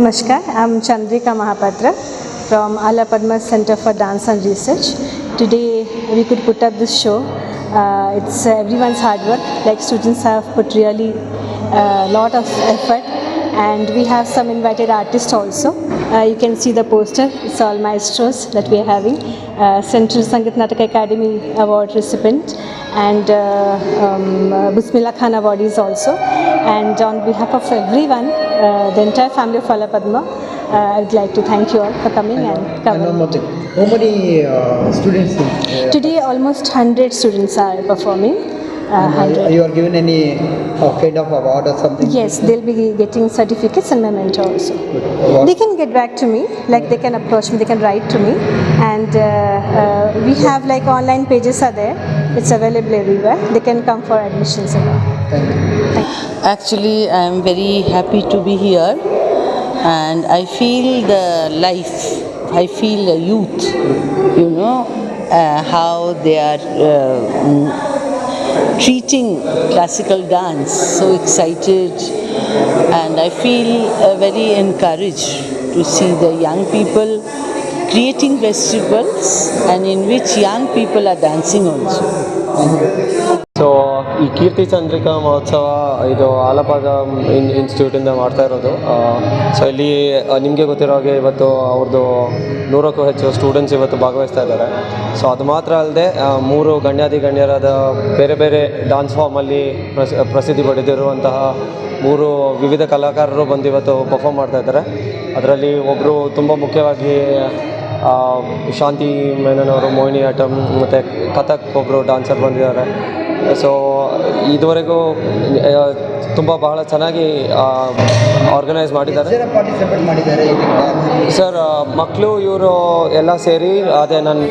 Namaskar, I'm Chandrika Mahapatra from Ala Padma Center for Dance and Research. Today we could put up this show. Uh, it's uh, everyone's hard work. Like students have put really a lot of effort, and we have some invited artists also. Uh, you can see the poster. It's all maestros that we are having. Uh, Central Sangeet Natak Academy Award recipient and uh, um, uh, Bismillah Khan awardees also. And on behalf of everyone, uh, the entire family of Ala Padma, uh, I would like to thank you all for coming and And one covering. more thing. How many students? Today, almost 100 students are performing. Uh, are you- are given any uh, kind of award or something? Yes, they'll be getting certificates and memento also. They can get back to me, like they can approach me, they can write to me, and have like online pages are there. It's available everywhere. They can come for admissions and all. Thank you. Actually, I am very happy to be here and I feel the life, I feel the youth, you know, uh, how they are uh, mm, treating classical dance, so excited, and I feel uh, very encouraged to see the young people creating festivals and in which young people are dancing also. So ಈ ಕೀರ್ತಿ ಚಂದ್ರಿಕಾ ಮಹೋತ್ಸವ ಇದು ಆಲಪಾದ ಇನ್ ಇನ್ಸ್ಟಿಟ್ಯೂಟಿಂದ ಮಾಡ್ತಾ ಇರೋದು so ಇಲ್ಲಿ ನಿಮಗೆ ಗೊತ್ತಿರೋ ಹಾಗೆ ಇವತ್ತು ಅವ್ರದ್ದು ನೂರಕ್ಕೂ ಹೆಚ್ಚು ಸ್ಟೂಡೆಂಟ್ಸ್ ಇವತ್ತು ಭಾಗವಹಿಸ್ತಾ ಇದ್ದಾರೆ ಸೊ ಅದು ಮಾತ್ರ ಅಲ್ಲದೆ ಮೂರು ಗಣ್ಯಾದಿ ಗಣ್ಯರಾದ ಬೇರೆ ಬೇರೆ ಡಾನ್ಸ್ ಫಾರ್ಮಲ್ಲಿ ಪ್ರಸ್, ಪ್ರಸಿದ್ಧಿ ಪಡೆದಿರುವಂತಹ ಮೂರು ವಿವಿಧ ಕಲಾಕಾರರು ಬಂದು ಇವತ್ತು ಪರ್ಫಾರ್ಮ್ ಮಾಡ್ತಾ ಇದ್ದಾರೆ ಅದರಲ್ಲಿ ಒಬ್ಬರು ತುಂಬ ಮುಖ್ಯವಾಗಿ ಶಾಂತಿ ಮೆನನ್ ಅವರು ಮೋಹಿನಿ ಆಟಮ್ ಮತ್ತು ಕಥಕ್ ಒಬ್ಬರು ಡಾನ್ಸರ್ ಬಂದಿದ್ದಾರೆ. ಸೊ ಇದುವರೆಗೂ ತುಂಬ ಬಹಳ ಚೆನ್ನಾಗಿ ಆರ್ಗನೈಸ್ ಮಾಡಿದ್ದಾರೆ. ಜನ ಪಾರ್ಟಿಸಿಪೇಟ್ ಮಾಡಿದ್ದಾರೆ. ಸರ್ ಮಕ್ಕಳು ಇವರು ಎಲ್ಲ ಸೇರಿ ಅದೇ ನನ್ನ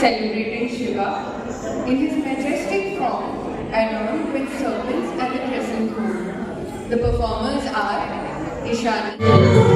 celebrating Shiva in his majestic form adorned with serpents and the crescent moon. The performers are Ishani.